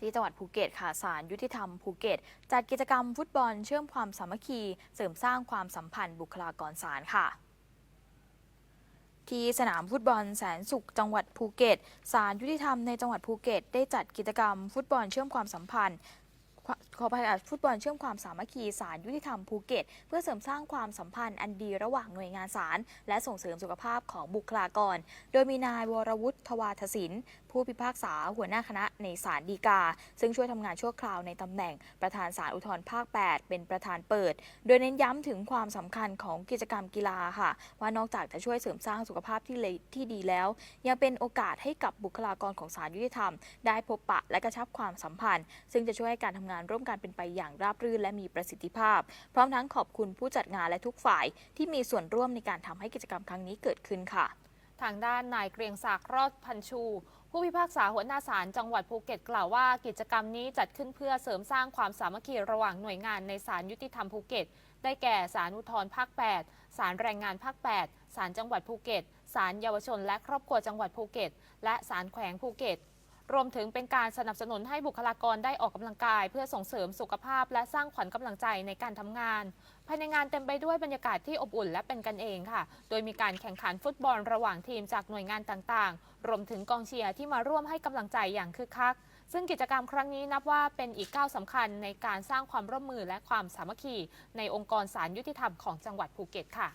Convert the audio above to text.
ที่จังหวัดภูเก็ตค่ะศาลยุติธรรมภูเก็ต จัดกิจกรรมฟุตบอลเชื่อมความสามัคคี เสริมสร้างความสัมพันธ์บุคลากรศาลค่ะที่สนามฟุตบอลแสนสุขจังหวัดภูเก็ตศาลยุติธรรมในจังหวัดภูเก็ต ได้จัดกิจกรรมฟุตบอลเชื่อมความสัมพันธ์ ขอขออภัยค่ะฟุตบอลเชื่อมความสามัคคีศาลยุติธรรมภูเก็ต เพื่อเสริมสร้างความสัมพันธ์อันดีระหว่างหน่วยงานศาลและส่งเสริมสุขภาพของบุคลากร โดยมีนายวรวุฒิทวาทศินผู้พิพากษาหัวหน้าคณะในศาลฎีกา ซึ่งช่วยทำงานชั่วคราวในตำแหน่งประธานศาลอุทธรภาค 8 เป็นประธานเปิด โดยเน้นย้ำถึงความสำคัญของกิจกรรมกีฬาค่ะ ว่านอกจากจะช่วยเสริมสร้างสุขภาพที่ที่ดีแล้ว ยังเป็นโอกาสให้กับบุคลากรของศาลยุติธรรม ได้พบปะและกระชับความสัมพันธ์ ซึ่งจะช่วยให้การทำงานร่วมกันเป็นไปอย่างราบรื่นและมีประสิทธิภาพ พร้อมทั้งขอบคุณผู้จัดงานและทุกฝ่ายที่มีส่วนร่วมในการทำให้กิจกรรมครั้งนี้เกิดขึ้นค่ะ ทางด้านนายเกรียงศักดิ์รอดพันชูผู้พิพากษาหัวหน้าศาลจังหวัดภูเก็ตกล่าวว่ากิจกรรมนี้จัดขึ้นเพื่อเสริมสร้างความสามัคคีระหว่างหน่วยงานในศาลยุติธรรมภูเก็ต ได้แก่ศาลอุทธรภาค 8 ศาลแรงงานภาค 8 ศาลจังหวัดภูเก็ต ศาลเยาวชนและครอบครัวจังหวัดภูเก็ต และศาลแขวงภูเก็ต รวมถึงเป็นการสนับสนุนให้บุคลากรได้ออกกำลังกาย เพื่อส่งเสริมสุขภาพ และสร้างขวัญกำลังใจในการทำงาน ภายในงานเต็มไปด้วยบรรยากาศที่อบอุ่นและเป็นกันเองค่ะ โดยมีการแข่งขันฟุตบอลระหว่างทีมจากหน่วยงานต่างๆ รวมถึงกองเชียร์ที่มาร่วมให้กำลังใจอย่างคึกคัก ซึ่งกิจกรรมครั้งนี้นับว่าเป็นอีกก้าวสำคัญในการสร้างความร่วมมือและความสามัคคี ในองค์กรศาลยุติธรรมของจังหวัดภูเก็ตค่ะ